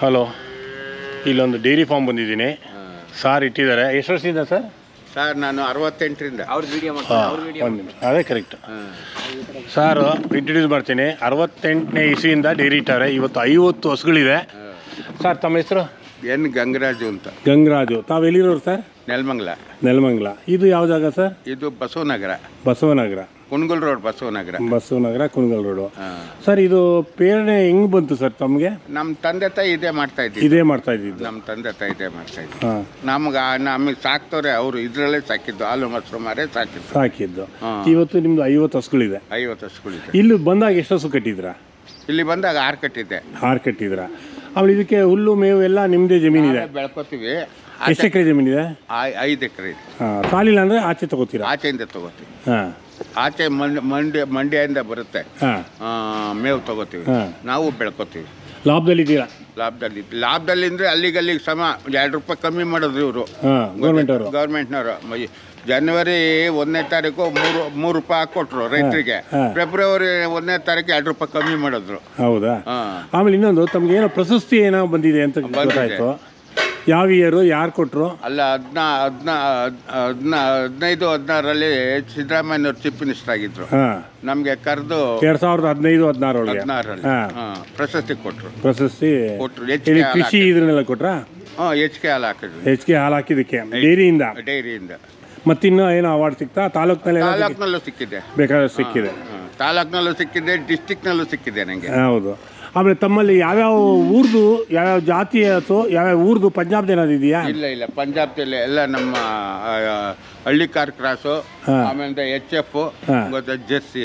Hello. ಇಲ್ಲೊಂದು dairy farm ಬಂದಿದ್ದೀನಿ. Sir ಇಟ್ಟಿದ್ದಾರೆ. ಎಷ್ಟು ವರ್ಷದಿಂದ ಸರ್? ಸರ್ ನಾನು ಅರವತ್ತೆಂಟರಿಂದ. ಅವ್ರದ್ದು ವಿಡಿಯೋ ಮಾಡ್ತಾರೆ ಅವ್ರ ವಿಡಿಯೋ ಒಂದು ನಿಮಿಷ. ಅದೇ ಕರೆಕ್ಟ್ ಸಾರು ಇಂಟ್ರಡ್ಯೂಸ್ ಮಾಡ್ತೀನಿ. ಅರವತ್ತೆಂಟನೇ ಇಸಿಯಿಂದ ಡೈರಿ ಇಟ್ಟಾರೆ. ಇವತ್ತು ಐವತ್ತು ಹಸುಗಳಿದೆ ಸರ್ ತಮ್ಮ ಹೆಸರು? ಎನ್ ಗಂಗರಾಜು ಅಂತ. ಗಂಗರಾಜು. ತಾವು ಎಲ್ಲಿರೋರು ಸರ್? ನೆಲಮಂಗ್ಲ. ನೆಲಮಂಗ್ಲ. ಇದು ಯಾವ ಜಾಗ ಸರ್? ಇದು Basavanagar. Basavanagar. Kunigal road Basavanagar Basavanagar Kunigal road. Sir ಇದು ಪ್ರೇರಣೆ ಹೆಂಗ್ ಬಂತು ಸರ್ ತಮಗೆ? ನಮ್ಮ ತಂದೆ ತಾಯಿ ಇದೇ ಮಾಡ್ತಾ ಇದ್ದೀವಿ ಇದೇ ಮಾಡ್ತಾ ಇದ್ದಿದ್ದು. ನಮ್ಮ ತಂದೆ ತಾಯಿ ಇದೇ ಮಾಡ್ತಾ ಇದ್ವಿ ಹಾಂ. ನಮ್ಗೆ ನಮಗೆ ಸಾಕ್ತವ್ರೆ ಅವರು ಇದ್ರಲ್ಲೇ ಸಾಕಿದ್ದು. ಹಾಲು ಮೊಸರು ಮಾರೇ ಸಾಕಿದ್ದು. ಸಾಕಿದ್ದು. ಇವತ್ತು ನಿಮ್ದು ಐವತ್ತು ಹಸುಗಳಿದೆ. ಐವತ್ತು ಹಸುಗಳಿದೆ. ಇಲ್ಲಿ ಬಂದಾಗ ಎಷ್ಟು ಹಸು ಕಟ್ಟಿದ್ರ ಇಲ್ಲಿ ಬಂದಾಗ ಆರು ಕಟ್ಟಿದ್ದೆ. ಆರು ಕಟ್ಟಿದ್ರ ಆಮೇಲೆ ಇದಕ್ಕೆ ಹುಲ್ಲು ಮೇವು ಎಲ್ಲ ನಿಮ್ಮದೇ ಜಮೀನಿದೆ. ಬೆಳ್ಕೊತೀವಿ. ಎಷ್ಟು ಎಕರೆ ಜಮೀನಿದೆ? ಐದು ಎಕರೆ ಇದೆ. ಹಾಂ ಕಾಲಿಲ್ಲ ಅಂದರೆ ಆಚೆ ತಗೋತೀರಾ? ಆಚೆಯಿಂದ ತಗೋತೀವಿ. ಹಾಂ. ಆಚೆ ಮಂಡ್ಯ ಮಂಡ್ಯ ಮಂಡ್ಯದಿಂದ ಬರುತ್ತೆ. ಹಾಂ. ಆ, ಮೇವು ತಗೋತೀವಿ. ನಾವು ಬೆಳ್ಕೊತೀವಿ. ಲಾಭದಲ್ಲಿದ್ದೀರಾ? ಲಾಭದಲ್ಲಿ ಲಾಭದಲ್ಲಿ ಅಂದರೆ ಅಲ್ಲಿಗಲ್ಲಿಗೆ ಸಮ ಎರಡು ರೂಪಾಯಿ ಕಮ್ಮಿ ಮಾಡಿದ್ರು ಇವರು. ಗೌರ್ಮೆಂಟ್ ಅವರು. ಗೌರ್ಮೆಂಟ್ನವರು. ಜನವರಿ ಒಂದನೇ ತಾರೀಕು ಮೂರು ಮೂರು ರೂಪಾಯಿ ಹಾಕೊಟ್ರು ರೈತರಿಗೆ. ಫೆಬ್ರವರಿ ಒಂದನೇ ತಾರೀಕು ಎರಡು ರೂಪಾಯಿ ಕಮ್ಮಿ ಮಾಡಿದ್ರು. ಹೌದಾ? ಆಮೇಲೆ ಇನ್ನೊಂದು ತಮ್ಗೆ ಏನೋ ಪ್ರಶಸ್ತಿ ಏನೋ ಬಂದಿದೆ ಅಂತ ಗೊತ್ತಾಯ್ತು. ಯಾವ ಇಯರು ಯಾರು ಕೊಟ್ಟರು ಅಲ್ಲ ಹದಿನಾ ಹದಿನಾ ಹದಿನಾ ಹದಿನೈದು ಹದಿನಾರರಲ್ಲಿ ಸಿದ್ದರಾಮಯ್ಯನವ್ರು ಚೀಫ್ ಮಿನಿಸ್ಟರ್ ಆಗಿದ್ರು. ಹಾಂ. ನಮಗೆ ಕರೆದು ಎರಡು ಸಾವಿರದ ಹದಿನೈದು ಹದಿನಾರೊಳಗೆ. ಹದಿನಾರರಲ್ಲಿ. ಹಾಂ. ಹಾಂ ಪ್ರಶಸ್ತಿ ಕೊಟ್ಟರು ಪ್ರಶಸ್ತಿ. ಕೊಟ್ಟರು ಇಲ್ಲಿ ಹಾಲು ಕೃಷಿ ಇದನ್ನೆಲ್ಲ ಕೊಟ್ರಾ? ಹಾಂ ಕೆ ಹಾಲು ಹಾಕಿದ್ರು. ಹೆಚ್ ಕೆ ಹಾಲು ಹಾಕಿದ್ದಕ್ಕೆ ಡೈರಿಯಿಂದ? ಡೈರಿಯಿಂದ. ಮತ್ತಿನ್ನೂ ಏನೋ ಅವಾರ್ಡ್ ಸಿಕ್ತಾ? ತಾಲೂಕಿನಲ್ಲಿ ತಾಲೂಕ್ನಲ್ಲೂ ಸಿಕ್ಕಿದೆ. ಬೇಕಾದಷ್ಟು ಸಿಕ್ಕಿದೆ. ತಾಲೂಕಿನಲ್ಲೂ ತಾಲೂಕ್ನಲ್ಲೂ ಸಿಕ್ಕಿದೆ ಡಿಸ್ಟಿಕ್ನಲ್ಲೂ ಸಿಕ್ಕಿದೆ ನನಗೆ ಹೌದು. ಆಮೇಲೆ ತಮ್ಮಲ್ಲಿ ಯಾವ್ಯಾವ ಊರ್ದು ಯಾವ್ಯಾವ ಜಾತಿ ಅಥವಾ ಯಾವ್ಯಾವ ಊರ್ದು ಪಂಜಾಬ್ದು ಏನಾದ್ರು ಇದೆಯಾ? ಇಲ್ಲ ಇಲ್ಲ. ಪಂಜಾಬ್ದಲ್ಲಿ ಎಲ್ಲ ನಮ್ಮ ಹಳ್ಳಿ ಕಾರ್ ಕ್ರಾಸು ಆಮೇಲೆ ಎಚ್ ಎಫ್ ಹಾ. ಮತ್ತೆ ಜೆರ್ಸಿ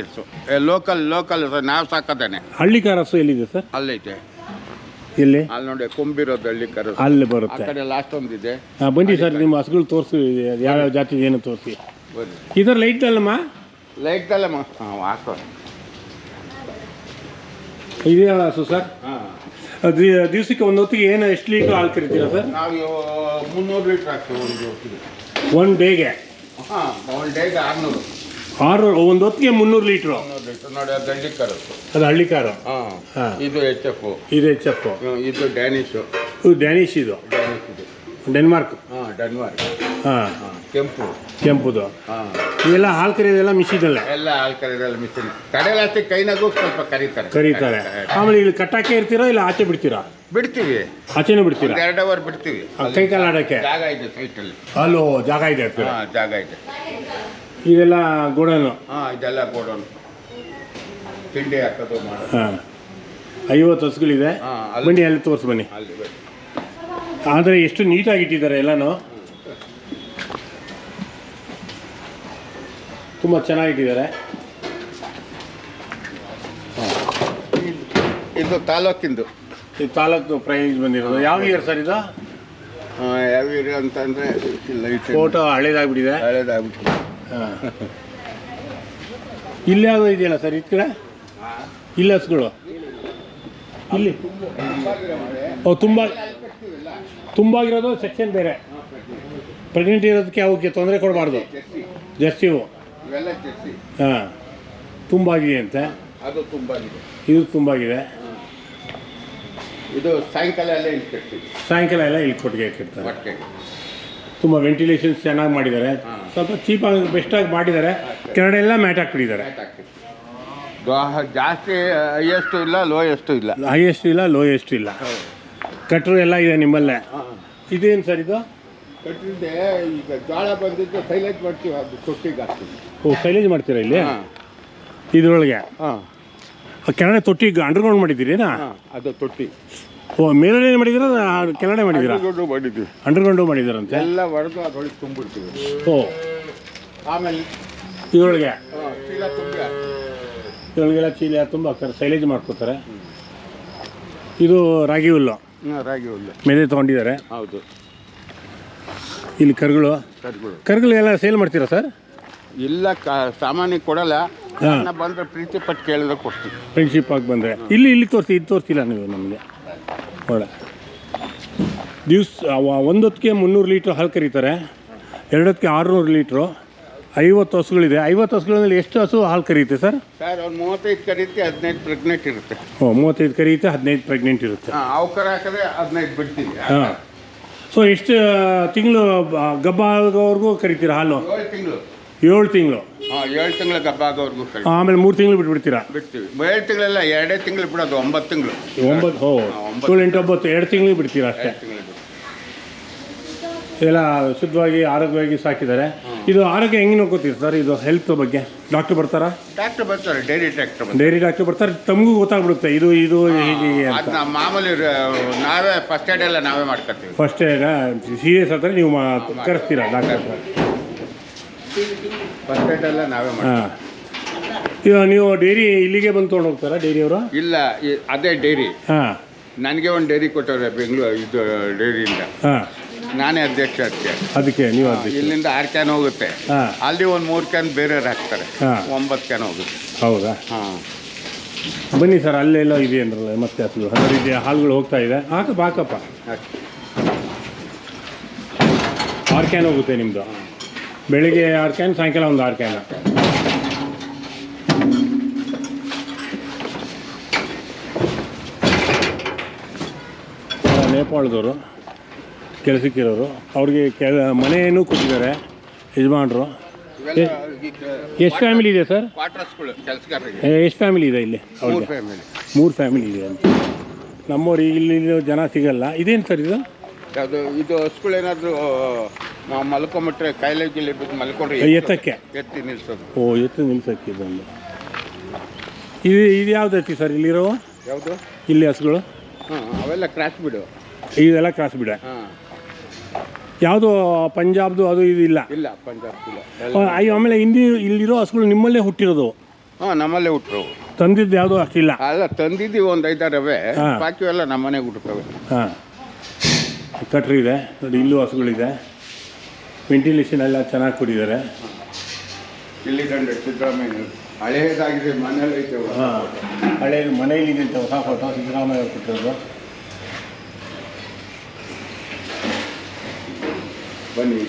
ಲೋಕಲ್ ಲೋಕಲ್ ನಾವು ಸಾಕದಾನೆ. ಹಳ್ಳಿ ಕಾರಸು ಎಲ್ಲಿದೆ ಸರ್ ಅಲ್ಲೈತೆ. ಇಲ್ಲಿ ಅಲ್ಲಿ ನೋಡಿ ಕೊಂಬಿರೋದು ಹಳ್ಳಿಕಾರು ಅಲ್ಲಿ ಆ ಬರುತ್ತೆ ಕಡೆ ಲಾಸ್ಟ್ ಒಂದಿದೆ. ಹಾಂ ಬನ್ನಿ ಸರ್ ನಿಮ್ಮ ಹಸುಗಳು ತೋರಿಸಿ ಯಾವ್ಯಾವ ಜಾತಿ ಏನು ತೋರಿಸಿ? ಬರ್ರಿ ಇದರ ಲೈಟ್ ಅಲ್ಲಮ್ಮ? ಲೈಟ್ದಲ್ಲ ಹಾಂ ಹಾಕೋ ಇದೇ ಹಸು ಸರ್ ಅದು ದಿವಸಕ್ಕೆ ಒಂದು ಹೊತ್ತಿಗೆ ಏನು ಎಷ್ಟು ಲೀಟ್ರ್ ಹಾಲು ಕರಿತೀರಾ ಸರ್? ನಾವು ಮುನ್ನೂರು ಲೀಟ್ರ್ ಹಾಕ್ತೀವಿ ಒಂದು ಹೊತ್ತಿಗೆ. ಒನ್ ಡೇಗೆ? ಹಾಂ ಒಂದು ಡೇಗೆ ಆರುನೂರು. ಆರು ಒಂದು ಹೊತ್ತಿಗೆ ಮುನ್ನೂರು ಲೀಟ್ರು. ನೋಡಿ ಅದು ಹಳ್ಳಿಕಾರು ಅದು ಹಳ್ಳಿ ಕಾರು ಹಾಂ. ಇದು ಎಚ್ ಎಫ್. ಇದು ಎಚ್ ಎಫ್. ಇದು ಡ್ಯಾನಿಶು ಇದು? ಡ್ಯಾನಿಶ್ ಇದು. ಡೆನ್ಮಾರ್ಕ್? ಹಾಂ ಡೆನ್ಮಾರ್ಕ್. ಹಾಂ. ಹಾಂ. ಕೆಂಪು. ಕೆಂಪುದು. ಹಾಂ. ಇವೆಲ್ಲ ಹಾಲು ಕರಿಯೋದೆಲ್ಲ ಮಿಷಿನಲ್ಲೇ? ಎಲ್ಲ ಹಾಲು ಕರೀರಲ್ಲ ಮಿಷಿನ್. ಕಡೆಲಾಸ್ತಿ ಕೈನಾಗೂ ಸ್ವಲ್ಪ ಕರೀತಾರೆ. ಕರೀತಾರೆ. ಆಮೇಲೆ ಇಲ್ಲಿ ಕಟ್ಟಾಕೆ ಇರ್ತೀರಾ ಇಲ್ಲ ಆಚೆ ಬಿಡ್ತೀರಾ? ಬಿಡ್ತೀವಿ. ಆಚೆನೂ ಬಿಡ್ತೀರಾ? ಎರಡು ಅವರ್ ಬಿಡ್ತೀವಿ. ಆ, ಕೈ ಕಾಲು ಆಡೋಕ್ಕೆ ಜಾಗ ಇದೆ ಸೈಟಲ್ಲಿ ಅಲ್ಲೋ. ಜಾಗ ಇದೆ ಹತ್ತಿರ ಹಾಂ ಜಾಗ ಇದೆ. ಇದೆಲ್ಲ ಗೋಡನು? ಹಾಂ ಇದೆಲ್ಲ ಗೋಡೌನ್. ತಿಂಡಿ ಹಾಕೋದು ಮಾಡೋದು. ಹಾಂ. ಐವತ್ತು ಹಸುಗಳಿದೆ ಹಾ, ಅಲ್ಲಿ- ಬನ್ನಿ ಅಲ್ಲಿ ತೋರಿಸಿ ಬನ್ನಿ. ಅಲ್ಲಿ ಬಿಡಿ. ಆದರೆ ಎಷ್ಟು ನೀಟಾಗಿ ಇಟ್ಟಿದ್ದಾರೆ ಎಲ್ಲನೂ? ತುಂಬ ಚೆನ್ನಾಗಿಟ್ಟಿದ್ದಾರೆ. ಇದು ತಾಲೂಕಿಂದು. ಈ ತಾಲೂಕು ಪ್ರೈಸ್ ಬಂದಿರೋದು. ಯಾವ ಇಯರ್ ಸರ್ ಇದು? ಯಾವ ಇಯರ್ ಅಂತಂದರೆ ಫೋಟೋ ಹಳೇದಾಗ್ಬಿಟ್ಟಿದೆ. ಹಳೇದಾಗ್ಬಿಟ್ಟಿದೆ. ಹಾಂ. ಇಲ್ಲಿ ಯಾವುದೋ ಇದೆಯಲ್ಲ ಸರ್ ಈ ಕಡೆ? ಇಲ್ಲಿ ಹಸುಗಳು ಇಲ್ಲಿ. ಓ ತುಂಬ ಆಗಿರೋದು ಸೆಕ್ಷನ್ ಬೇರೆ. ಪ್ರೆಗ್ನೆಂಟ್ ಇರೋದಕ್ಕೆ ಅವಕ್ಕೆ ತೊಂದರೆ ಕೊಡಬಾರ್ದು. ಜರ್ಸಿವು ಇವೆಲ್ಲ ಹಾಂ ತುಂಬಾಗಿದೆ ಅಂತೆ ಅದು ತುಂಬಾಗಿದೆ. ಇದೆ ತುಂಬಾಗಿದೆ. ಇದು ಸಾಯಂಕಾಲ ಎಲ್ಲ ಇಲ್ಲಿ ಕಟ್ತೀವಿ ಸಾಯಂಕಾಲ ಎಲ್ಲ ಇಲ್ಲಿ ಕೊಟ್ಟಿಗೆ ಹಾಕಿರ್ತಾರೆ ತುಂಬ ವೆಂಟಿಲೇಷನ್ಸ್ ಚೆನ್ನಾಗಿ ಮಾಡಿದ್ದಾರೆ. ಸ್ವಲ್ಪ ಚೀಪಾಗಿ ಬೆಸ್ಟಾಗಿ ಮಾಡಿದ್ದಾರೆ. ಕೆಳಗಡೆ ಎಲ್ಲ ಮ್ಯಾಟ್ ಹಾಕ್ಬಿಟ್ಟಿದ್ದಾರೆ. ಜಾಸ್ತಿ ಹೈಯೆಸ್ಟು ಇಲ್ಲ ಲೋಯೆಸ್ಟು ಇಲ್ಲ. ಹೈಯೆಸ್ಟ್ ಇಲ್ಲ ಲೋಯೆಸ್ಟ್ ಇಲ್ಲ. ಕಟ್ರು ಎಲ್ಲ ಇದೆ ನಿಮ್ಮಲ್ಲೇ. ಇದೇನು ಸರ್ ಇದು? ಕಟ್ಟಿದ್ದೆ ಈಗ ಜೋಳ ಬಂದಿದ್ದು ಸೈಲೇಜ್ ಮಾಡ್ತೀವಿ ಅದು ತೊಟ್ಟಿಗೆ ಹಾಕ್ತೀವಿ. ಓ ಸೈಲೇಜ್ ಮಾಡ್ತೀರಾ ಇಲ್ಲಿ? ಹಾಂ. ಇದ್ರೊಳಗೆ? ಹಾಂ. ಕೆಳಗಡೆ ತೊಟ್ಟಿ ಅಂಡರ್ಗ್ರೌಂಡ್ ಮಾಡಿದ್ದೀರೇನಾ? ಅದು ತೊಟ್ಟಿ. ಓ ಮೇಲ್ಗಡೆ ಮಾಡಿದ್ದೀರಾ ಕೆಳಗಡೆ ಮಾಡಿದ್ದೀರಾ? ದೊಡ್ಡ ಮಾಡಿದ್ವಿ ಅಂಡರ್ಗ್ರೌಂಡು ಮಾಡಿದಾರಂತೆ ಎಲ್ಲ ಹೊಡೆದು ಅದ್ರೊಳಗೆ ತುಂಬಿಡ್ತೀವಿ. ಓ. ಆಮೇಲೆ ಇದ್ರೊಳಗೆ? ಚೀಲ ತುಂಬಿ. ಇದ್ರೊಳಗೆಲ್ಲ ಚೀಲ ತುಂಬ ಸೈಲೇಜ್ ಮಾಡ್ಕೋತಾರೆ. ಇದು ರಾಗಿ ಹುಲ್ಲು? ರಾಗಿ ಹುಲ್ಲು. ಮೇಲೆ ತೊಗೊಂಡಿದ್ದಾರೆ. ಹೌದು. ಇಲ್ಲಿ ಕರುಗಳು? ಕರ್ಗಳು. ಕರುಗಳು ಎಲ್ಲ ಸೇಲ್ ಮಾಡ್ತೀರಾ ಸರ್? ಇಲ್ಲ ಕ ಸಾಮಾನ್ಯ ಕೊಡಲ್ಲ. ಬಂದ್ರೆ ಪ್ರೀತಿ ಪಟ್ಟು ಕೇಳಿದ್ರೆ ಕೊಡ್ತೀವಿ ಫ್ರೆಂಡ್ಶಿಪ್ ಆಗಿ ಬಂದರೆ. ಇಲ್ಲಿ ಇಲ್ಲಿ ತೋರಿಸಿ ಇದು ತೋರಿಸಿಲ್ಲ ನೀವು ನಮಗೆ. ಒಳ್ಳೆ ದಿವ್ಸ ಒಂದೊತ್ತಿಗೆ ಮುನ್ನೂರು ಲೀಟ್ರ್ ಹಾಲು ಕರೀತಾರೆ. ಎರಡೊತ್ತಿಗೆ ಆರುನೂರು ಲೀಟ್ರು. ಐವತ್ತು ಹಸುಗಳಿದೆ. ಐವತ್ತು ಹಸುಗಳಲ್ಲಿ ಎಷ್ಟು ಹಸು ಹಾಲು ಕರೆಯುತ್ತೆ ಸರ್? ಸರ್ ಒಂದು ಮೂವತ್ತೈದು ಕರೀತಿ ಹದಿನೈದು ಪ್ರೆಗ್ನೆಂಟ್ ಇರುತ್ತೆ. ಓ ಮೂವತ್ತೈದು ಕರೆಯುತ್ತೆ ಹದಿನೈದು ಪ್ರೆಗ್ನೆಂಟ್ ಇರುತ್ತೆ. ಹಾಂ ಅವು ಕರ ಹಾಕಿದ್ರೆ ಹದಿನೈದು ಬಿಡ್ತೀವಿ ಹಾಂ. ಸೊ ಎಷ್ಟು ತಿಂಗಳು ಗಬ್ಬ ಆಗೋವರೆಗೂ ಕರಿತೀರಾ ಹಾಲು? ಏಳು ತಿಂಗಳು. ಏಳು ತಿಂಗಳು. ಹಾಂ ಏಳು ತಿಂಗಳ ಗಬ್ಬ ಆಗೋವರೆಗೂ ಕರಿ ಆಮೇಲೆ ಮೂರು ತಿಂಗಳು ಬಿಟ್ಬಿಡ್ತೀರಾ? ಬಿಡ್ತೀವಿ. ಏಳು ತಿಂಗಳೆಲ್ಲ ಎರಡೇ ತಿಂಗಳು ಬಿಡೋದು ಒಂಬತ್ತು ತಿಂಗಳು. ಒಂಬತ್ತು ಹೋ. ಎಂಟು ಒಂಬತ್ತು ಎರಡು ತಿಂಗಳು ಬಿಡ್ತೀರಾ ಅಷ್ಟೇ? ಎಲ್ಲ ಶುದ್ಧವಾಗಿ ಆರೋಗ್ಯವಾಗಿ ಸಾಕಿದ್ದಾರೆ. ಇದು ಆರೋಗ್ಯ ಹೆಂಗೆ ನೋಡ್ಕೋತೀರಿ ಸರ್? ಇದು ಹೆಲ್ತ್ ಬಗ್ಗೆ. ಡಾಕ್ಟರ್ ಬರ್ತಾರಾ? ಡಾಕ್ಟರ್ ಬರ್ತಾರೆ ಡೈರಿ ಡಾಕ್ಟರ್ ಡೈರಿ ಡಾಕ್ಟರ್ ಬರ್ತಾರೆ. ತಮಗೂ ಗೊತ್ತಾಗ್ಬಿಡುತ್ತೆ ಇದು ಇದು ಹೀಗೆ ಅಂತ. ಮಾಮೂಲಿ ನಾವೇ ಫಸ್ಟ್ ಏಡ್ ಎಲ್ಲ ನಾವೇ ಮಾಡ್ಕೊತೀವಿ. ಫಸ್ಟ್ ಏಡ್ ಸೀರಿಯಸ್ ಆದರೆ ನೀವು ಕರೆಸ್ತೀರಾ ಡಾಕ್ಟರ್ ಫಸ್ಟ್ ಏಡ್ ಎಲ್ಲ ನಾವೇ ಮಾಡ್ತೀವಿ. ಹಾಂ ಈಗ ನೀವು ಡೈರಿ ಇಲ್ಲಿಗೆ ಬಂದು ತೊಗೊಂಡು ಹೋಗ್ತಾರಾ ಡೈರಿಯವರು ಇಲ್ಲ ಅದೇ ಡೈರಿ ಹಾಂ. ನನಗೆ ಒಂದು ಡೈರಿ ಕೊಟ್ಟವ್ರೆ ಬೆಂಗಳೂರು ಇದು ಡೈರಿಯಿಂದ ಹಾಂ. ನಾನೇ ಅಧ್ಯಕ್ಷ ಅದಕ್ಕೆ ಅದಕ್ಕೆ ನೀವು ಇಲ್ಲಿಂದ ಆರು ಕ್ಯಾನ್ ಹೋಗುತ್ತೆ. ಹಾಂ. ಅಲ್ಲಿ ಒಂದು ಮೂರು ಕ್ಯಾನ್ ಬೇರೆಯವ್ರು ಹಾಕ್ತಾರೆ. ಹಾ. ಒಂಬತ್ತು ಕ್ಯಾನ್ ಹೋಗುತ್ತೆ. ಹೌದಾ? ಹಾಂ. ಬನ್ನಿ ಸರ್ ಅಲ್ಲೆಲ್ಲ ಇದೆ ಅಂದ್ರಲ್ಲ ಮತ್ತೆ ಅಸಲು ಹಲವು ಇದೆ ಹಾಲುಗಳು ಹೋಗ್ತಾ ಇದೆ. ಹಾಕಪ್ಪ ಹಾಕಪ್ಪ. ಆರು ಕ್ಯಾನ್ ಹೋಗುತ್ತೆ ನಿಮ್ಮದು ಬೆಳಿಗ್ಗೆ ಆರು ಕ್ಯಾನ್ ಸಾಯಂಕಾಲ ಒಂದು ಆರು ಕ್ಯಾನ್. ನೇಪಾಳದವರು. ಕೆಲಸಕ್ಕಿರೋರು. ಅವ್ರಿಗೆ ಕೆಲ ಮನೆಯನ್ನು ಕೊಟ್ಟಿದ್ದಾರೆ ಯಜಮಾನರು. ಎಷ್ಟು ಫ್ಯಾಮಿಲಿ ಇದೆ ಸರ್? ಎಷ್ಟು ಫ್ಯಾಮಿಲಿ ಇದೆ ಇಲ್ಲಿ ಅವ್ರಿಗೆ? ಫ್ಯಾಮಿಲಿ ಮೂರು ಫ್ಯಾಮಿಲಿ ಇದೆ ಅಂತ ನಮ್ಮವ್ರು ಇಲ್ಲಿ ಜನ ಸಿಗಲ್ಲ. ಇದೇನು ಸರ್ ಇದು? ಯಾವುದು ಇದು ಹಸುಗಳೇನಾದರೂ ನಾವು ಮಲ್ಕೊಂಬಿಟ್ರೆ ಕಾಯಿಲೆ ಗಿಲೆ ಬಿದ್ದು ಮಲ್ಕೊಂಡ್ರೆ ಎತ್ತಕ್ಕೆ? ಎತ್ತಿ ನಿಲ್ಸೋದು. ಓ ಎತ್ತಿ ನಿಲ್ಸಕ್ಕೆ ಇದೊಂದು ಇದು ಇದು ಯಾವ್ದು ಐತಿ ಸರ್ ಇಲ್ಲಿರೋ ಯಾವುದು? ಇಲ್ಲಿ ಹಸುಗಳು? ಹಾಂ ಅವೆಲ್ಲ ಕ್ರಾಸ್ ಬಿಡು. ಇದೆಲ್ಲ ಕ್ರಾಸ್ ಬಿಡ. ಹಾಂ. ಯಾವುದು ಪಂಜಾಬ್ದು ಅದು ಇದು ಇಲ್ಲ. ಇಲ್ಲ ಪಂಜಾಬ್ ಇಲ್ಲ. ಆ, ಅಯ್ಯೋ, ಆಮೇಲೆ ಹಿಂದಿ ಇಲ್ಲಿರೋ ಹಸುಗಳು ನಿಮ್ಮಲ್ಲೇ ಹುಟ್ಟಿರೋದು. ಹಾಂ ನಮ್ಮಲ್ಲೇ ಹುಟ್ಟರು ತಂದಿದ್ದು ಯಾವುದು ಅಷ್ಟಿಲ್ಲ ಅಲ್ಲ ತಂದಿದ್ದೀವಿ ಒಂದು ಐದಾರವೇ ಹಾ. ಎಲ್ಲ ನಮ್ಮನೆಗೆ ಹುಟ್ಟುತ್ತವೆ. ಹಾಂ. ಕಟ್ರಿ ಇದೆ ನೋಡಿ ಇಲ್ಲೂ ಹಸುಗಳಿದೆ. ವೆಂಟಿಲೇಷನ್ ಎಲ್ಲ ಚೆನ್ನಾಗಿ ಕೊಟ್ಟಿದ್ದಾರೆ. ಇಲ್ಲಿ ಕಂಡು ಸಿದ್ದರಾಮಯ್ಯ ಹಳೇದಾಗಿದೆ ಮನೇಲಿ ಐತೆ. ಹಾಂ ಹಳೆ ಮನೆಯಲ್ಲಿದೆ ಅಂತ ಹೊಸ ಫೋಟೋ ಸಿದ್ದರಾಮಯ್ಯ ಕೊಟ್ಟಿರೋದು. ಬನ್ನಿ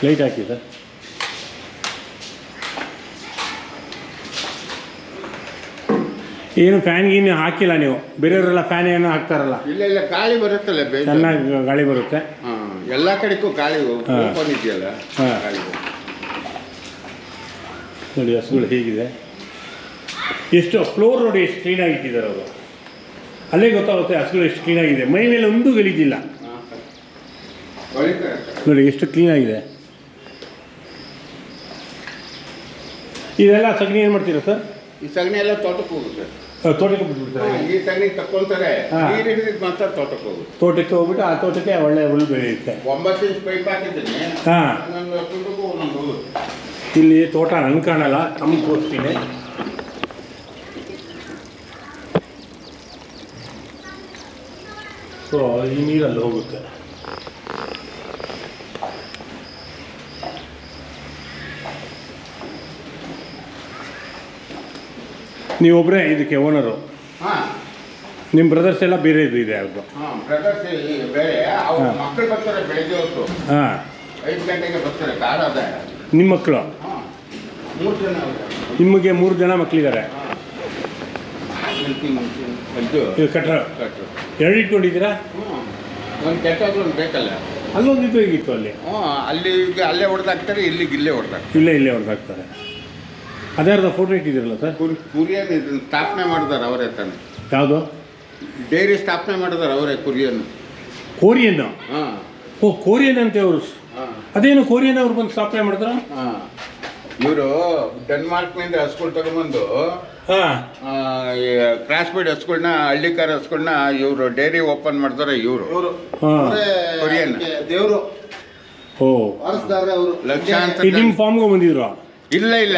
ಪ್ಲೇಟ್ ಹಾಕಿ ಸರ್ ಏನು ಫ್ಯಾನ್ ಗೀನ್ ಹಾಕಿಲ್ಲ ನೀವು. ಬೇರೆಯವರೆಲ್ಲ ಫ್ಯಾನ್ ಏನು ಹಾಕ್ತಾರಲ್ಲ. ಇಲ್ಲ ಇಲ್ಲ ಗಾಳಿ ಬರುತ್ತಲ್ಲ ಚೆನ್ನಾಗಿ ಗಾಳಿ ಬರುತ್ತೆ. ಹಾಂ ಎಲ್ಲ ಕಡೆಗೂ ಗಾಳಿ. ಓಪನ್ ಇದೆಯಲ್ಲ ಹಾ. ಗಾಳಿ. ನೋಡಿ ಹಸುಗಳು ಹೇಗಿದೆ. ಎಷ್ಟು ಫ್ಲೋರ್ ನೋಡಿ ಎಷ್ಟು ಕ್ಲೀನಾಗಿ ಇಟ್ಟಿದ್ದಾರೆ ಅವರು? ಅಲ್ಲೇ ಗೊತ್ತಾಗುತ್ತೆ ಹಸುಗಳು ಎಷ್ಟು ಕ್ಲೀನಾಗಿದೆ ಮೈ ಮೇಲೆ ಒಂದು ಗಲೀಜಿಲ್ಲ ನೋಡಿ ಎಷ್ಟು ಕ್ಲೀನಾಗಿದೆ ಇದೆಲ್ಲ ಸಗಣಿ ಏನು ಮಾಡ್ತೀರಾ ಸರ್? ಈ ಸಗಣಿ ಎಲ್ಲ ತೋಟಕ್ಕೆ ಹೋಗುತ್ತೆ. ತೋಟಕ್ಕೆ ಬಿಟ್ಬಿಡ್ತಾರೆ? ಈ ಸಗಣಿ ತಕ್ಕೊಂತಾರೆ. ಈ ನೀರು ಹಿಡಿದಿದ್ದು ಮಾತ್ರ ತೋಟಕ್ಕೆ ಹೋಗುತ್ತೆ. ತೋಟಕ್ಕೆ ಹೋಗ್ಬಿಟ್ಟು ಆ ತೋಟಕ್ಕೆ ಒಳ್ಳೆ ಹುಲ್ಲು ಬೆಳೆಯುತ್ತೆ. ಒಂಬತ್ತು ಇಂಚ್ ಪೈಪ್ ಹಾಕಿದ್ದೀನಿ. ಹಾಂ. ನನ್ನ ಹೋಗುತ್ತೆ. ಇಲ್ಲಿ ತೋಟ ನನ್ಗೆ ಕಾಣಲ್ಲ ತಮ್ಮ ತೋರಿಸ್ತೀನಿ. ಸೊ ಈ ನೀರಲ್ಲಿ ಹೋಗುತ್ತೆ. ನೀವೊಬ್ಬರೇ ಇದಕ್ಕೆ ಓನರು ಹಾಂ. ನಿಮ್ಮ ಬ್ರದರ್ಸ್ ಎಲ್ಲ ಬೇರೆ ಇದು ಇದೆ ಅವ್ರದ್ದು ಹಾಂ ಬ್ರದರ್ಸ್ ಬೇರೆ ಅವ್ರ ಮಕ್ಕಳು ಬರ್ತಾರೆ ಬೆಳಗ್ಗೆ ಹೊತ್ತು. ಹಾಂ. ಐದು ಗಂಟೆಗೆ ಬರ್ತಾರೆ ಕಾಡ ಅದ. ನಿಮ್ಮ ಮಕ್ಕಳು ಮೂರು ಜನ. ನಿಮಗೆ ಮೂರು ಜನ ಮಕ್ಕಳಿದ್ದಾರೆ ಇದು ಕಟ್ರ? ಕಟ್ರು. ಎರಡು ಇಟ್ಕೊಂಡಿದ್ದೀರಾ ಹ್ಞೂ ಒಂದು ಕೆಟ್ಟದ್ದು ಒಂದು ಬೇಕಲ್ಲ. ಅಲ್ಲೊಂದು ಇದು ಹೇಗಿತ್ತು ಅಲ್ಲಿ? ಹ್ಞೂ ಅಲ್ಲಿ ಈಗ ಅಲ್ಲೇ ಹೊಡೆದಾಕ್ತಾರೆ ಇಲ್ಲಿಗೆ ಇಲ್ಲೇ ಹೊಡೆದಾಕ್ತಾರೆ. ಇಲ್ಲೇ ಇಲ್ಲೇ ಹೊಡೆದಾಕ್ತಾರೆ. ಅದ್ಯಾರ್ದ ಫೋಟೋ ಇಟ್ಟಿದ್ದೀರಲ್ಲ ಸರ್? ಕುರಿ ಕುರಿಯನ್ನು ಇದನ್ನ ಸ್ಥಾಪನೆ ಮಾಡಿದಾರೆ ಅವರೇ ತಾನೆ. ಯಾವುದು? ಡೈರಿ ಸ್ಥಾಪನೆ ಮಾಡಿದಾರೆ ಅವರೇ ಕುರಿಯನ್ನು. ಕೋರಿಯನ್ನು? ಹಾಂ. ಓ ಕೋರಿಯನ್ ಅಂತೆ ಅವರು. ಹಾಂ. ಅದೇನು ಕೋರಿಯನ್ ಅವ್ರು ಬಂದು ಸ್ಥಾಪನೆ ಮಾಡಿದ್ರು? ಹಾಂ. ಇವರು ಡೆನ್ಮಾರ್ಕ್ನಿಂದ ಹಸ್ಗಳು ತಗೊಂಬಂದು ಕ್ರಾಸ್ ಬೀಡ್ ಹಸ್ಗಳನ್ನ ಹಳ್ಳಿಕಾರ ಹಸ್ಗಳನ್ನ ಇವರು ಡೈರಿ ಓಪನ್ ಮಾಡ್ತಾರೆ ಇವರು. ಹಾಂ. ಕೊರಿಯನ್. ದೇವರು. ಓ. ಲಕ್ಷಾಂತರ ನಿಮ್ಮ ಫಾರ್ಮ್ಗೆ ಬಂದಿದ್ರು? ಇಲ್ಲ ಇಲ್ಲ.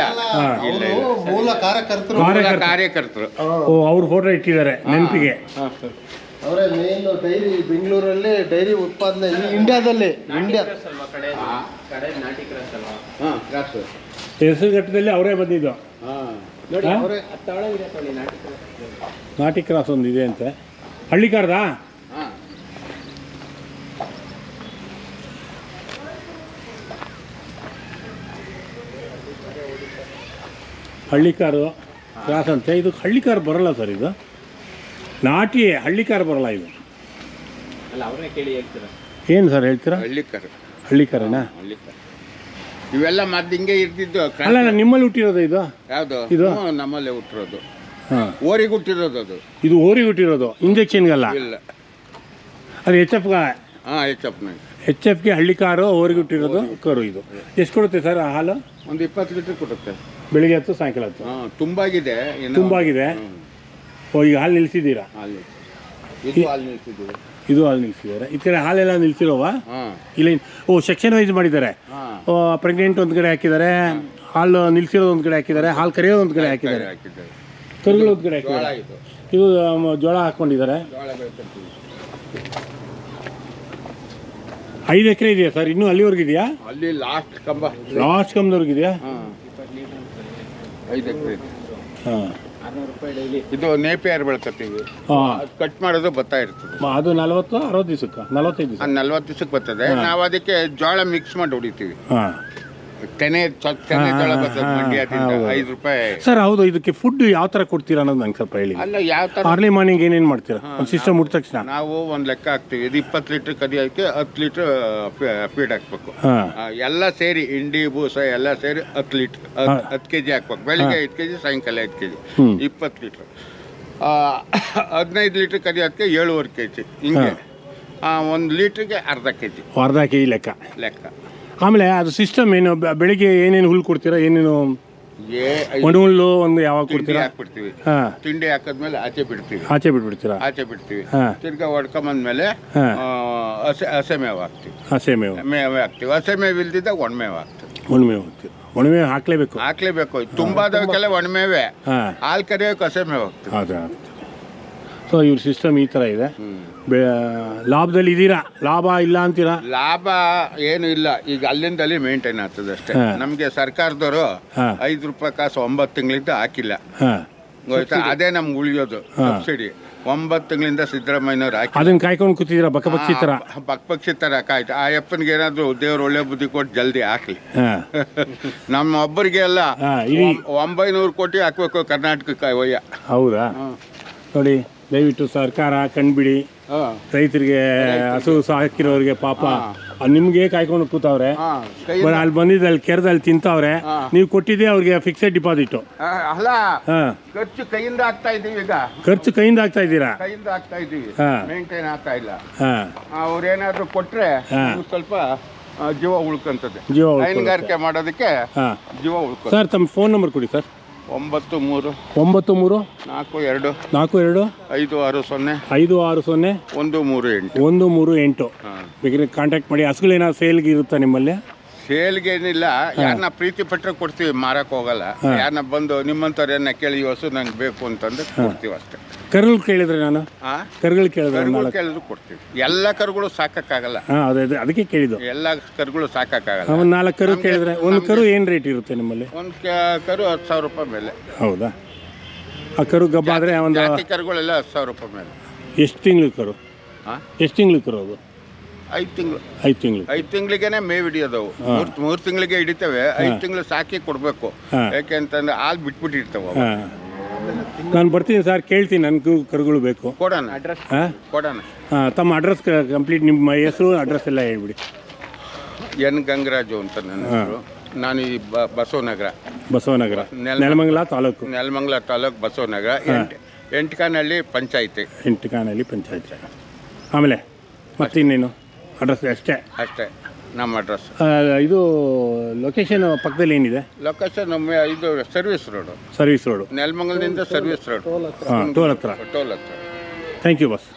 ಮೂಲ ಕಾರ್ಯಕರ್ತರು. ಕಾರ್ಯಕರ್ತರು. ಓ ಅವ್ರ ಫೋಟೋ ಇಟ್ಟಿದ್ದಾರೆ ನೆನಪಿಗೆ. ಅವರೇ ಮೇನ್ ಡೈರಿ ಬೆಂಗಳೂರಲ್ಲಿ ಡೈರಿ ಉತ್ಪಾದನೆ ಈ ಇಂಡಿಯಾದಲ್ಲಿ ಇಂಡಿಯಾ. ಹೆಸರುಘಟ್ಟದಲ್ಲಿ ಅವರೇ ಬಂದಿದ್ದು. ಹಾಂ. ನಾಟಿ ಕ್ರಾಸ್ ಒಂದು ಇದೆ ಅಂತೆ. ಹಳ್ಳಿ ಕಾರ್ದ ಹಳ್ಳಿ ಕಾರು ಕ್ರಾಸ್ ಅಂತೆ. ಇದು ಹಳ್ಳಿ ಕಾರ್ ಬರಲ್ಲ ಸರ್ ಇದು? ನಾಟಿ ಹಳ್ಳಿ ಕಾರ್ ಬರಲ್ಲ ಇದು? ಏನು ಸರ್ ಹೇಳ್ತೀರಾ? ಹಳ್ಳಿ ಕಾರ್. ಹಳ್ಳಿ ಕಾರನಾ? ಇವೆಲ್ಲ ಮದ್ದು ಹಿಂಗೆ ಇರ್ತಿದ್ದು ಅಲ್ಲ ಅಲ್ಲ ನಿಮ್ಮಲ್ಲಿ ಹುಟ್ಟಿರೋದು ಇದು? ಯಾವುದು? ಇದು? ನಮ್ಮಲ್ಲಿ ನಮ್ಮಲ್ಲೇ ಹುಟ್ಟಿರೋದು. ಹಾಂ. ಓರಿಗೆ ಹುಟ್ಟಿರೋದು ಅದು. ಇದು ಓರಿಗೆ ಹುಟ್ಟಿರೋದು ಇಂಜೆಕ್ಷನ್ಗಲ್ಲ? ಇಲ್ಲ. ಅದು ಎಚ್ ಎಫ್ ಹಾಂ ಎಫ್ ಎಚ್ ಎಫ್ಗೆ ಹಳ್ಳಿಕಾರು ಓರಿಗೆ ಹುಟ್ಟಿರೋದು ಕರು ಇದು. ಎಷ್ಟು ಕೊಡುತ್ತೆ ಸರ್ ಆ ಹಾಲು? ಒಂದು ಇಪ್ಪತ್ತು ಲೀಟ್ರ್ ಕೊಡುತ್ತೆ. ಬೆಳಿಗ್ಗೆ ಹತ್ತು ಸಾಯಂಕಾಲ ಹತ್ತು? ಹಾಂ ತುಂಬಾಗಿದೆ ಇನ್ನು ತುಂಬಾಗಿದೆ? ಓ ಈಗ ಹಾಲು ನಿಲ್ಸಿದ್ದೀರಾ? ಹಾಲು. ಇದು ಹಾಲು ನಿಲ್ಸಿದ್ದೀವಿ. ಇದು ಹಾಲು ನಿಲ್ಸಿದ್ದಾರೆ. ಈ ಕಡೆ ಹಾಲೆಲ್ಲ ನಿಲ್ಸಿರೋವ? ಇಲ್ಲಿ ಓ ಸೆಕ್ಷನ್ ವೈಸ್ ಮಾಡಿದ್ದಾರೆ ಪ್ರೆಗ್ನೆಂಟ್ ಒಂದು ಕಡೆ ಹಾಕಿದ್ದಾರೆ. ಹಾಲು ನಿಲ್ಸಿರೋದು ಒಂದು ಕಡೆ ಹಾಕಿದ್ದಾರೆ. ಹಾಲು ಕರೆಯೋದು ಒಂದು ಕಡೆ ಹಾಕಿದ್ದಾರೆ. ಕರುಗಳು ಒಂದು ಕಡೆ ಹಾಕಿದ್ದಾರೆ. ಇದು ಜೋಳ ಹಾಕೊಂಡಿದ್ದಾರೆ. ಐದು ಎಕರೆ ಇದೆಯಾ ಸರ್? ಇನ್ನೂ ಅಲ್ಲಿವರೆಗೆ ಇದೆಯಾ? ಅಲ್ಲಿ ಲಾಸ್ಟ್ ಕಂಬ. ಲಾಸ್ಟ್ ಕಂಬದವರೆಗಿದೆಯಾ ಇದೆಯಾ? ಹಾಂ. ಐದು ಎಕರೆ ಹಾಂ. ಇದು ನೇಪಿಯರ್ ಬೆಳ್ಕತ್ತೀವಿ ಕಟ್ ಮಾಡೋದು ಭತ್ತ ಇರ್ತದೆ. ಅದು ನಲವತ್ತು ಅರವತ್ತು ದಿವಸಕ್ಕೆ? ನಲವತ್ತೈದು ದಿವಸ? ಅದು ನಲ್ವತ್ತು ದಿವಸಕ್ಕೆ ಬರ್ತದೆ. ನಾವು ಅದಕ್ಕೆ ಜೋಳ ಮಿಕ್ಸ್ ಮಾಡಿ ಹೊಡಿತೀವಿ. ಹಾಂ. ತೆನೆ ಚ- ತೆನೆ ಬರ್ತದೆ ಮಂಡ್ಯದಿಂದ ಐದು ರೂಪಾಯಿ. ಸರ್ ಹೌದು ಇದಕ್ಕೆ ಫುಡ್ ಯಾವ ಥರ ಕೊಡ್ತೀರಾ ಅನ್ನೋದು ನಂಗೆ ಸ್ವಲ್ಪ ಹೇಳಿ. ಅಲ್ಲ ಯಾವ ಥರ ಅರ್ಲಿ ಮಾರ್ನಿಂಗ್ ಏನೇನು ಮಾಡ್ತೀರಾ? ಒಂದು ಸಿಸ್ಟಮ್ ಮುಟ್ಟ ತಕ್ಷಣ? ನಾವು ಒಂದು ಲೆಕ್ಕ ಹಾಕ್ತೀವಿ. ಇದು ಇಪ್ಪತ್ತು ಲೀಟ್ರ್ ಕದಿಯೋಕ್ಕೆ ಹತ್ತು ಲೀಟ್ರ್ ಫೀಡ್ ಹಾಕ್ಬೇಕು. ಹಾಂ. ಆ, ಎಲ್ಲ ಸೇರಿ ಇಂಡಿ ಬೂಸ ಎಲ್ಲ ಸೇರಿ ಹತ್ತು ಲೀಟ್ರ್ ಹತ್ತು ಕೆ ಜಿ ಹಾಕ್ಬೇಕು. ಬೆಳಿಗ್ಗೆ ಐದು ಕೆ ಜಿ ಸಾಯಂಕಾಲ ಐದು ಕೆ ಜಿ ಹ್ಮ್. ಇಪ್ಪತ್ತು ಲೀಟ್ರ್. ಹದಿನೈದು ಲೀಟ್ರ್ ಕದಿಯೋಕ್ಕೆ ಏಳುವರೆ ಕೆ ಜಿ ಹಿಂಗೆ ಒಂದು ಲೀಟ್ರಿಗೆ ಅರ್ಧ ಕೆ ಜಿ ಅರ್ಧ ಕೆ ಜಿ ಲೆಕ್ಕ. ಲೆಕ್ಕ. ಆಮೇಲೆ ಅದು ಸಿಸ್ಟಮ್ ಏನು ಬೆ- ಬೆಳಿಗ್ಗೆ ಏನೇನು ಹುಲ್ಲು ಕೊಡ್ತೀರಾ ಏನೇನು ಏ ಒಣ ಹುಲ್ಲು ಒಂದು ಯಾವಾಗ ತಿಂಡಿ ಕೊಡ್ತೀರಾ? ಹಾಕ್ಬಿಡ್ತೀವಿ. ಹಾಂ. ತಿಂಡಿ ಹಾಕಿದ್ಮೇಲೆ ಆಚೆ ಬಿಡ್ತೀವಿ. ಆಚೆ ಬಿಡ್ಬಿಡ್ತೀರಾ ಆಚೆ ಬಿಡ್ತೀವಿ. ಹಾಂ. ತಿರ್ಗಾ ಹೊಡ್ಕೊಂಬಂದ್ಮೇಲೆ ಹಾ. ಆ, ಹಸೆ ಹಸೆ ಮೇವು ಹಾಕ್ತೀವಿ. ಹಸೆ ಮೇವು ಮೇವೆ ಹಾಕ್ತೀವಿ. ಹಸೆ ಮೇವು ಇಲ್ದಿದ್ದಾಗ ಒಣಮೇವು ಹಾಕ್ತೀವಿ. ಒಣಮೇವು ಒಣಮೇವು ಹಾಕ್ಲೇಬೇಕು. ಹಾಕ್ಲೇಬೇಕು. ತುಂಬಾದವಕ್ಕೆಲ್ಲ ಒಣಮೇವೆ. ಹಾಂ. ಹಾಲು ಕರಿಯೋಕೆ ಹಸೆ ಮೇವು ಹಾಕ್ತೀವಿ ಹೌದು ಸೊ ಇವ್ರ ಸಿಸ್ಟಮ್ ಈ ಥರ ಇದೆ. ಹ್ಮ್. ಬೆ ಲಾಭದಲ್ಲಿ ಇದ್ದೀರಾ? ಲಾಭ ಇಲ್ಲ ಅಂತೀರಾ? ಲಾಭ ಏನು ಇಲ್ಲ. ಈಗ ಅಲ್ಲಿಂದ ಅಲ್ಲಿ ಮೇಂಟೈನ್ ಆಗ್ತದೆ ಅಷ್ಟೇ. ನಮ್ಗೆ ಸರ್ಕಾರದವರು. ಐದು ರೂಪಾಯಿ ಕಾಸು ಒಂಬತ್ತು ತಿಂಗಳಿಂದ ಹಾಕಿಲ್ಲ. ಗೊತ್ತಾ? ಅದೇ ನಮ್ಗೆ ಉಳಿಯೋದು ಸಬ್ಸಿಡಿ ಒಂಬತ್ತು ತಿಂಗಳಿಂದ ಸಿದ್ದರಾಮಯ್ಯನವ್ರು ಹಾಕಿ ಅದನ್ನ ಕಾಯ್ಕೊಂಡು ಕೂತಿದ್ದೀರಾ? ಬಕಪಕ್ಷಿ ತರ? ಬಕಪಕ್ಷಿ ಪಕ್ಷಿ ತರ ಕಾಯ್ತು ಆ ಅಪ್ಪನಿಗೆ ಏನಾದ್ರು ದೇವ್ರು ಒಳ್ಳೆ ಬುದ್ಧಿ ಕೊಟ್ಟು ಜಲ್ದಿ ಹಾಕ್ಲಿ. ನಮ್ಮ ಒಬ್ಬರಿಗೆ ಅಲ್ಲ ಒಂಬೈನೂರು ಕೋಟಿ ಹಾಕ್ಬೇಕು ಕರ್ನಾಟಕಕ್ಕೆ ಒಯ್ಯ ಹೌದಾ? ನೋಡಿ ದಯವಿಟ್ಟು ಸರ್ಕಾರ ಕಣ್ಬಿಡಿ. ರೈತರಿಗೆ ಹಸು ಸಾಕಿರೋರಿಗೆ ಪಾಪ. ನಿಮ್ಗೆ ಕಾಯ್ಕೊಂಡು ಕೂತವ್ರೆ. ಬರೀ ಅಲ್ಲಿ ಬಂದಿದ್ದು ಅಲ್ಲಿ ಕೆರೆದಲ್ಲಿ ತಿಂತವ್ರೆ. ನೀವು ಕೊಟ್ಟಿದ್ದೆ ಅವ್ರಿಗೆ ಫಿಕ್ಸೆಡ್ ಡಿಪಾಸಿಟ್ ಅಲ್ಲ. ಹಾಂ. ಖರ್ಚು ಕೈಯಿಂದ ಆಗ್ತಾ ಇದೀವಿ ಈಗ. ಖರ್ಚು ಕೈಯಿಂದ ಆಗ್ತಾ ಇದ್ದೀರಾ? ಕೈಯಿಂದ ಆಗ್ತಾ ಇದೀವಿ. ಮೇಂಟೈನ್ ಆಗ್ತಾ ಇಲ್ಲ. ಅವ್ರೇನಾದ್ರೂ ಕೊಟ್ರೆ. ಸ್ವಲ್ಪ ಜೀವ ಉಳ್ಕೊಂತದೆ. ಜೀವ. ಹೈನುಗಾರಿಕೆ ಮಾಡೋದಕ್ಕೆ ಜೀವ ಉಳ್ಕೊ ಸರ್ ತಮ್ಮ ಫೋನ್ ನಂಬರ್ ಕೊಡಿ ಸರ್. ಒಂಬತ್ತು ಮೂರು. ಒಂಬತ್ತು ಮೂರು ನಾಲ್ಕು ಎರಡು. ನಾಲ್ಕು ಎರಡು ಐದು ಆರು ಸೊನ್ನೆ. ಐದು ಆರು ಸೊನ್ನೆ ಒಂದು ಮೂರು ಎಂಟು. ಒಂದು ಮೂರು ಎಂಟು. ಬೇಕಾದ್ರೆ ಕಾಂಟ್ಯಾಕ್ಟ್ ಮಾಡಿ. ಹಸುಗಳೇನಾದ್ರು ಸೇಲ್ಗೆ ಇರುತ್ತಾ ನಿಮ್ಮಲ್ಲಿ? ಸೇಲ್ಗೇನಿಲ್ಲ ಯಾರನ್ನ ಪ್ರೀತಿ ಪಟ್ಟರೆ ಕೊಡ್ತೀವಿ ಮಾರಕ್ ಹೋಗಲ್ಲ. ಯಾರನ್ನ ಬಂದು ನಿಮ್ಮಂಥವ್ರನ್ನ ಕೇಳಿ ಈ ಹಸು ನಂಗೆ ಬೇಕು ಅಂತಂದ್ರೆ ಕೊಡ್ತೀವಿ ಅಷ್ಟೇ ಕರುಗಳು ಕೇಳಿದ್ರೆ ನಾನು? ಕರುಗಳು ಕೇಳಿದ್ರೆ ಕರುಗಳು ನಾಲ್ಕು. ಕೇಳಿದ್ರು ಕೊಡ್ತೀವಿ. ಎಲ್ಲ ಕರುಗಳು ಸಾಕಕ್ಕಾಗಲ್ಲ. ಹಾಂ ಅದೇ ಅದೇ ಅದಕ್ಕೆ ಕೇಳಿದ್ದು. ಎಲ್ಲ ಕರುಗಳು ಸಾಕಕ್ಕಾಗಲ್ಲ. ಒಂದು ನಾಲ್ಕು ಕರು ಕೇಳಿದ್ರೆ ಒಂದು ಕರು ಏನು ರೇಟ್ ಇರುತ್ತೆ ನಿಮ್ಮಲ್ಲಿ? ಒಂದು ಕರು ಹತ್ತು ಸಾವಿರ ರೂಪಾಯಿ ಮೇಲೆ. ಹೌದಾ? ಆ ಕರು ಗಬ್ಬ ಆದರೆ ಒಂದು ಜಾತಿ ಕರುಗಳೆಲ್ಲ ಹತ್ತು ಸಾವಿರ ರೂಪಾಯಿ ಮೇಲೆ. ಎಷ್ಟು ತಿಂಗಳು ಕರು? ಹಾಂ ಎಷ್ಟು ತಿಂಗಳು ಕರು ಅದು? ಐದು ತಿಂಗಳು. ಐದು ತಿಂಗಳು. ಐದು ತಿಂಗಳಿಗೆನೆ ಮೇವು ಹಿಡಿಯೋದವು. ಮೂರು ಮೂರು ತಿಂಗಳಿಗೆ ಹಿಡಿತೇವೆ. ಐದು ತಿಂಗಳು ಸಾಕಿ ಕೊಡಬೇಕು. ಹಾ. ಯಾಕೆ ಅಂತಂದ್ರೆ ಹಾಲು ಬಿಟ್ಬಿಟ್ಟಿರ್ತವೆ ಅವು. ನಾನು ಬರ್ತೀನಿ ಸರ್ ಕೇಳ್ತೀನಿ ನನಗೂ ಕರುಗಳು ಬೇಕು. ಕೊಡೋಣ. ಹಾಂ? ಕೊಡೋಣ. ಹಾಂ ತಮ್ಮ ಅಡ್ರೆಸ್ ಕಂಪ್ಲೀಟ್ ನಿಮ್ಮ ಹೆಸರು ಅಡ್ರೆಸ್ ಎಲ್ಲ ಹೇಳ್ಬಿಡಿ. ಎನ್ ಗಂಗರಾಜು ಅಂತ ನನ್ನ ಹೆಸರು. ನಾನು ಈ ಬ- ಬಸವನಗರ. ಬಸವನಗರ. ನೆಲ- ನೆಲಮಂಗಲ ತಾಲೂಕು. ನೆಲಮಂಗಲ ತಾಲೂಕು ಬಸವನಗರ. ಎಂಟು ಎಂಟ್ಕಾನಹಳ್ಳಿ ಪಂಚಾಯಿತಿ. ಎಂಟಕಾನಲ್ಲಿ ಪಂಚಾಯತ್. ಆಮೇಲೆ ಮತ್ತಿನ್ನೇನು? ಅಡ್ರೆಸ್ ಅಷ್ಟೇ. ಅಷ್ಟೇ. ನಮ್ಮ ಅಡ್ರೆಸ್ ಇದು ಲೊಕೇಶನ್ ಪಕ್ಕದಲ್ಲಿ ಏನಿದೆ? ಲೊಕೇಶನ್ ನಮ್ಮ ಇದು ಸರ್ವಿಸ್ ರೋಡು ಸರ್ವಿಸ್ ರೋಡು ನೆಲಮಂಗಲದಿಂದ ಸರ್ವಿಸ್ ರೋಡ್ ಹಾಂ ಟೋಲ್ ಹತ್ರ. ಟೋಲ್ ಹತ್ರ. Thank you bus